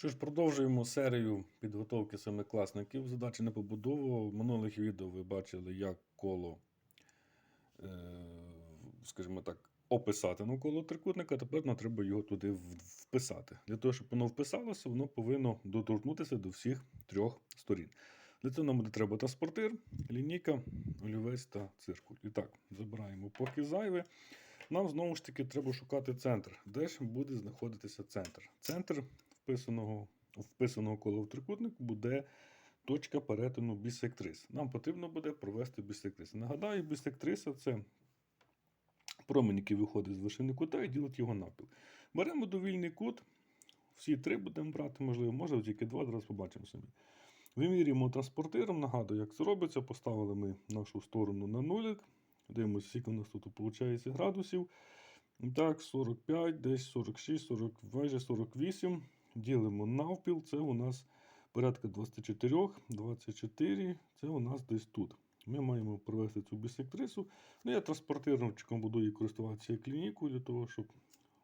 Що ж, продовжуємо серію підготовки семикласників. Задачі на побудову. В минулих відео ви бачили, як коло, е, скажімо так, описати навколо трикутника. Тепер нам треба його туди вписати. Для того, щоб воно вписалося, воно повинно доторкнутися до всіх трьох сторін. Для цього нам буде треба транспортир, лінійка, олівець та циркуль. І так, забираємо поки зайве. Нам знову ж таки треба шукати центр. Де ж буде знаходитися центр? Центр вписаного, вписаного коло в трикутник буде точка перетину бісектрис. Нам потрібно буде провести бісектрис. Нагадаю, бісектриса це промінь, який виходить з вершини кута і ділить його навпіл. Беремо довільний кут, всі три будемо брати, можливо, може тільки два, зараз побачимо самі. Вимірюємо транспортиром, нагадую, як це робиться. Поставили ми нашу сторону на нулик. Дивимося, скільки у нас тут виходить градусів. Так, 45, десь 46, 40, майже 48. Ділимо навпіл. Це у нас порядка 24, 24, це у нас десь тут. Ми маємо провести цю бісектрису. Ну, я транспортирчиком буду її користуватися як для того, щоб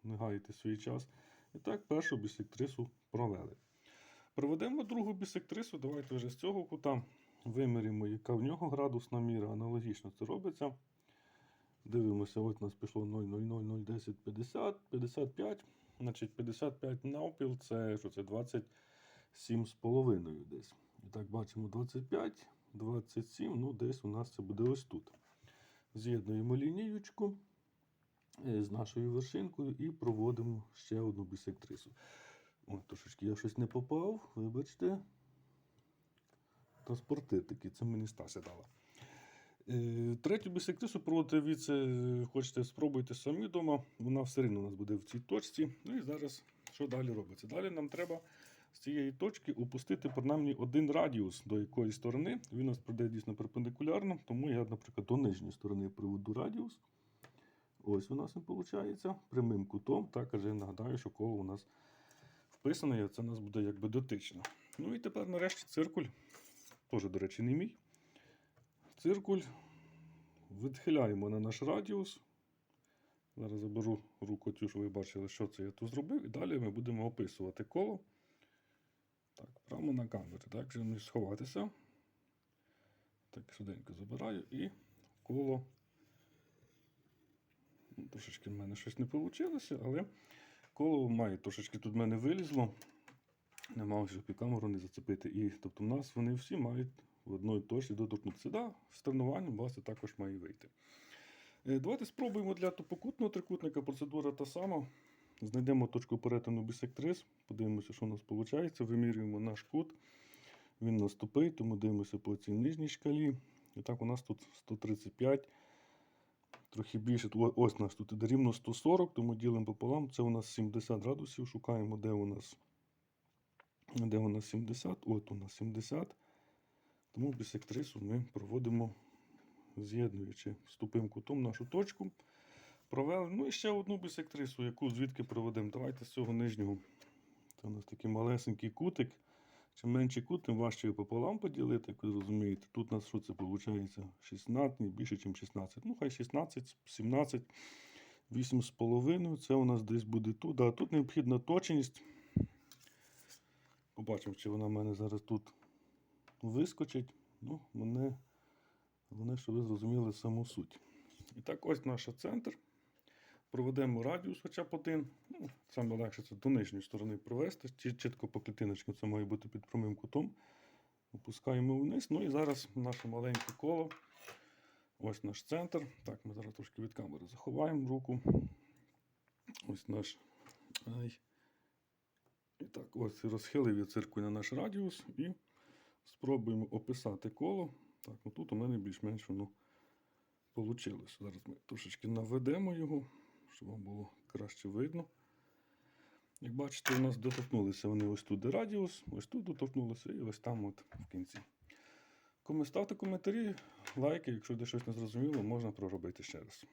не гаяти свій час. І так, першу бісектрису провели. Проведемо другу бісектрису. Давайте вже з цього кута виміряємо, яка в нього градусна міра. Аналогічно це робиться. Дивимося, от у нас пішло 0,00010, 50, 55. Значить, 55 навпіл це що це 27,5 десь. І так, бачимо 25, 27, ну десь у нас це буде ось тут. З'єднуємо лінієчку е, з нашою вершинкою і проводимо ще одну бісектрису. Ой, трошечки я щось не попав, вибачте. Транспортир такий, це мені Стася дала. Е, Третю бісектрису проводити від це хочете, спробуйте самі вдома. Вона все рівно у нас буде в цій точці. Ну і зараз що далі робиться? Далі нам треба з цієї точки опустити принаймні один радіус до якоїсь сторони. Він у нас пройде дійсно перпендикулярно, тому я, наприклад, до нижньої сторони приведу радіус. Ось у нас він виходить прямим кутом. Також я нагадаю, що коло у нас вписане, і це у нас буде якби дотично. Ну і тепер нарешті циркуль. Теж, до речі, не мій. Циркуль відхиляємо на наш радіус. Зараз заберу руку цю, щоб ви бачили, що це я тут зробив. І далі ми будемо описувати коло. Так, прямо на камері. Так, щоб не сховатися. Так, швиденько забираю і коло. Ну, Трошечки в мене щось не вийшло, але коло має трошечки тут в мене вилізло. Не мав, щоб і камеру не зацепити. І тобто в нас вони всі мають в одної точці доторкнутися. Да, з тренуванням це також має вийти. Е, Давайте спробуємо для топокутного трикутника. Процедура та сама. Знайдемо точку перетину бісектрис, подивимося, що у нас виходить. Вимірюємо наш кут. Він наступить, тому дивимося по цій нижній шкалі. І так, у нас тут 135, трохи більше. Ось нас тут іде рівно 140, тому ділимо пополам. Це у нас 70 градусів. Шукаємо, де у нас, де у нас 70. От у нас 70. Тому бісектрису ми проводимо, з'єднуючи з тупим кутом нашу точку. Провели. Ну і ще одну бісектрису, яку звідки проведемо. Давайте з цього нижнього. Це у нас такий малесенький кутик. Чим менший кут, тим важче його пополам поділити, як ви розумієте. Тут у нас що це виходить? 16, більше, ніж 16. Ну, хай 16, 17, 8,5. Це у нас десь буде тут. А тут необхідна точність. Побачимо, чи вона в мене зараз тут вискочить. Ну, мене, головне, щоб ви зрозуміли саму суть. І так, ось наш центр. Проведемо радіус хоча один. Ну, саме легше це до нижньої сторони провести. Чітко по клітиночку це має бути під прямим кутом. Опускаємо вниз. Ну і зараз наше маленьке коло. Ось наш центр. Так, ми зараз трошки від камери заховаємо руку. Ось наш. І так, ось розхилив я циркуль на наш радіус і спробуємо описати коло. Так, ну тут у мене більш-менш воно вийшло. Зараз ми трошечки наведемо його, щоб вам було краще видно. Як бачите, у нас доторкнулися вони ось тут радіус, ось тут доторкнулися і ось там от в кінці. Ставте коментарі, лайки, якщо де щось не зрозуміло, можна проробити ще раз.